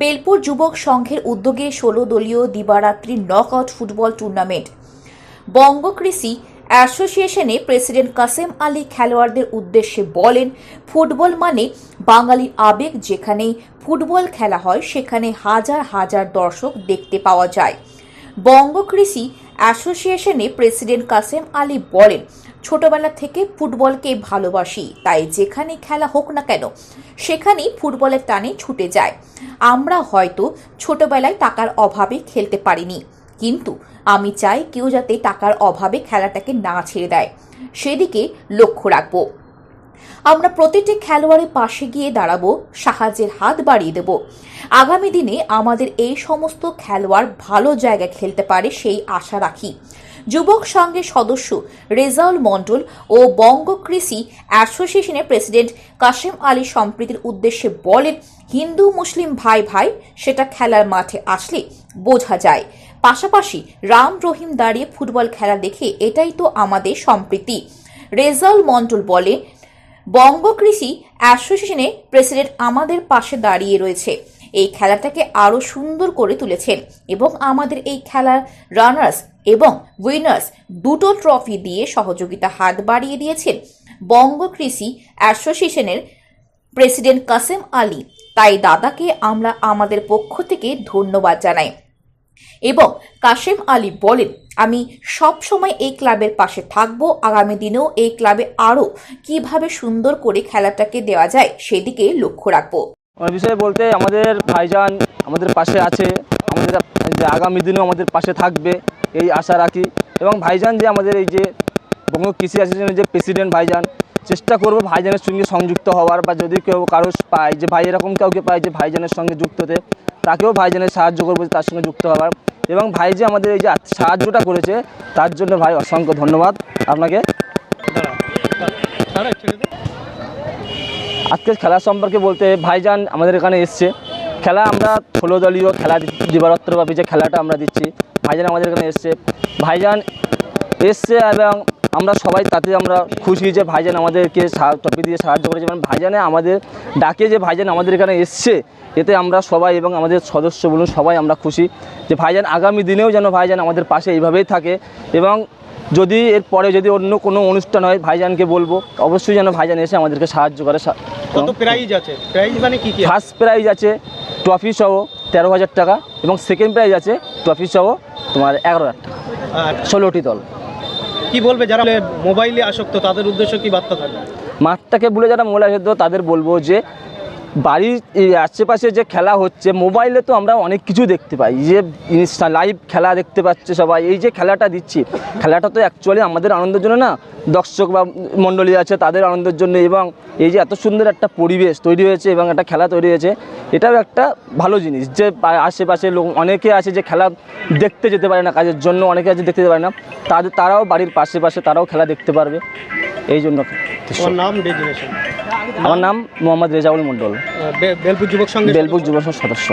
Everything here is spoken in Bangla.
বেলপুর যুবক সংঘের উদ্যোগে ষোলো দলীয় দিবারাত্রি knockout football tournament Banga Krishi অ্যাসোসিয়েশনে president Kasem Ali খেলোয়াড়দের উদ্দেশ্যে বলেন, ফুটবল মানে বাঙালির আবেগ যেখানে ফুটবল খেলা হয়, সেখানে হাজার হাজার দর্শক দেখতে পাওয়া যায়। বঙ্গকৃষি অ্যাসোসিয়েশনে প্রেসিডেন্ট কাসেম আলী বলেন, ছোটবেলা থেকে ফুটবলকে ভালোবাসি, তাই যেখানে খেলা হোক না কেন, সেখানেই ফুটবলের টানে ছুটে যায় আমরা হয়তো ছোটবেলায় টাকার অভাবে খেলতে পারিনি, কিন্তু আমি চাই কেউ যাতে টাকার অভাবে খেলাটাকে না ছেড়ে দেয়। সেদিকে লক্ষ্য রাখব। আমরা প্রতিটি খেলোয়াড়ের পাশে গিয়ে দাঁড়াবো, সাহায্যের হাত বাড়িয়ে দেব। আগামী দিনে আমাদের এই সমস্ত খেলোয়াড় ভালো জায়গায় খেলতে পারে সেই আশা রাখি। যুবক সংঘের সদস্য রেজাউল মণ্ডল ও বঙ্গ কৃষি অ্যাসোসিয়েশনের প্রেসিডেন্ট কাশেম আলী সম্প্রীতির উদ্দেশ্যে বলেন, হিন্দু মুসলিম ভাই ভাই, সেটা খেলার মাঠে আসলে বোঝা যায়। পাশাপাশি রাম রহিম দাঁড়িয়ে ফুটবল খেলা দেখে এটাই তো আমাদের সম্প্রীতি। রেজাউল মণ্ডল বলে বঙ্গ কৃষি অ্যাসোসিয়েশনে প্রেসিডেন্ট আমাদের পাশে দাঁড়িয়ে রয়েছে। এই খেলাটাকে আরও সুন্দর করে তুলেছেন এবং আমাদের এই খেলার রানার্স এবং উইনার্স দুটো ট্রফি দিয়ে সহযোগিতা হাত বাড়িয়ে দিয়েছেন বঙ্গ কৃষি অ্যাসোসিয়েশনের প্রেসিডেন্ট কাসেম আলী। তাই দাদাকে আমরা আমাদের পক্ষ থেকে ধন্যবাদ জানাই। এবং কাশেম আলী বলেন, আমি সব সময় এই ক্লাবের পাশে থাকব। আগামী দিনেও এই ক্লাবে আরও কীভাবে সুন্দর করে খেলাটাকে দেওয়া যায় সেদিকে লক্ষ্য রাখব। আমার বিষয়ে বলতে, আমাদের ভাইজান আমাদের পাশে আছে। আমাদের আগামী দিনেও আমাদের পাশে থাকবে, এই আশা রাখি। এবং ভাইজান যে আমাদের এই যে বঙ্গ কৃষি অ্যাসোসিয়েশনের যে প্রেসিডেন্ট ভাইজান, চেষ্টা করব ভাইজানের সঙ্গে সংযুক্ত হওয়ার বা যদি কেউ কারও পায়, যে ভাই এরকম কাউকে পায় যে ভাইজানের সঙ্গে যুক্ত হতে। তাকেও ভাইজানের সাহায্য করব, তার সঙ্গে যুক্ত হওয়ার এবং ভাই যে আমাদের এই যে সাহায্যটা করেছে, তার জন্য ভাই অসংখ্য ধন্যবাদ। আপনাকে আজকে খেলা সম্পর্কে বলতে ভাইজান আমাদের এখানে এসছে। খেলা আমরা ষোলো দলীয় খেলা দিবারাত্রব্যাপী যে খেলাটা আমরা দিচ্ছি, ভাইজান আমাদের এখানে এসছে। ভাইজান এসছে এবং আমরা সবাই তাতে আমরা খুশি যে ভাইজান আমাদেরকে টপি দিয়ে সাহায্য করেছে। এবং ভাইজানে আমাদের ডাকে যে ভাইজান আমাদের এখানে এসছে এতে আমরা সবাই এবং আমাদের সদস্য বলুন সবাই আমরা খুশি যে ভাইজান আগামী দিনেও যেন ভাইজান আমাদের পাশে এইভাবেই থাকে এবং যদি এরপরে যদি অন্য কোনো অনুষ্ঠান হয় ভাইজানকে বলব অবশ্যই যেন ভাইজান এসে আমাদেরকে সাহায্য করে। কত প্রাইজ আছে? প্রাইজ মানে কি কি? ফার্স্ট প্রাইজ আছে ট্রফি সহ তেরো হাজার টাকা এবং সেকেন্ড প্রাইজ আছে ট্রফি সহ তোমার এগারো হাজার টাকা। ষোলোটি দল। কি বলবে যারা মোবাইলে আসক্ত, তাদের উদ্দেশ্য কি বার্তা থাকবে? মাঠটাকে ভুলে যারা মোবাইল আসে তাদের বলব যে বাড়ির আশেপাশে যে খেলা হচ্ছে, মোবাইলে তো আমরা অনেক কিছু দেখতে পাই। যে লাইভ খেলা দেখতে পাচ্ছে সবাই, এই যে খেলাটা দিচ্ছি, খেলাটা তো অ্যাকচুয়ালি আমাদের আনন্দের জন্য না, দর্শক বা মণ্ডলী আছে তাদের আনন্দের জন্য এবং এই যে এত সুন্দর একটা পরিবেশ তৈরি হয়েছে এবং একটা খেলা তৈরি হয়েছে এটাও একটা ভালো জিনিস যে আশেপাশে লোক অনেকে আছে যে খেলা দেখতে যেতে পারে না কাজের জন্য অনেকে আছে দেখতে যেতে পারে না। তাদের তারাও বাড়ির পাশে পাশে তারাও খেলা দেখতে পারবে। এই জন্য নাম আমার নাম মোহাম্মদ রেজাউল মন্ডল বেলপুর যুবক সংঘ বেলপুর যুবক সংঘ সদস্য।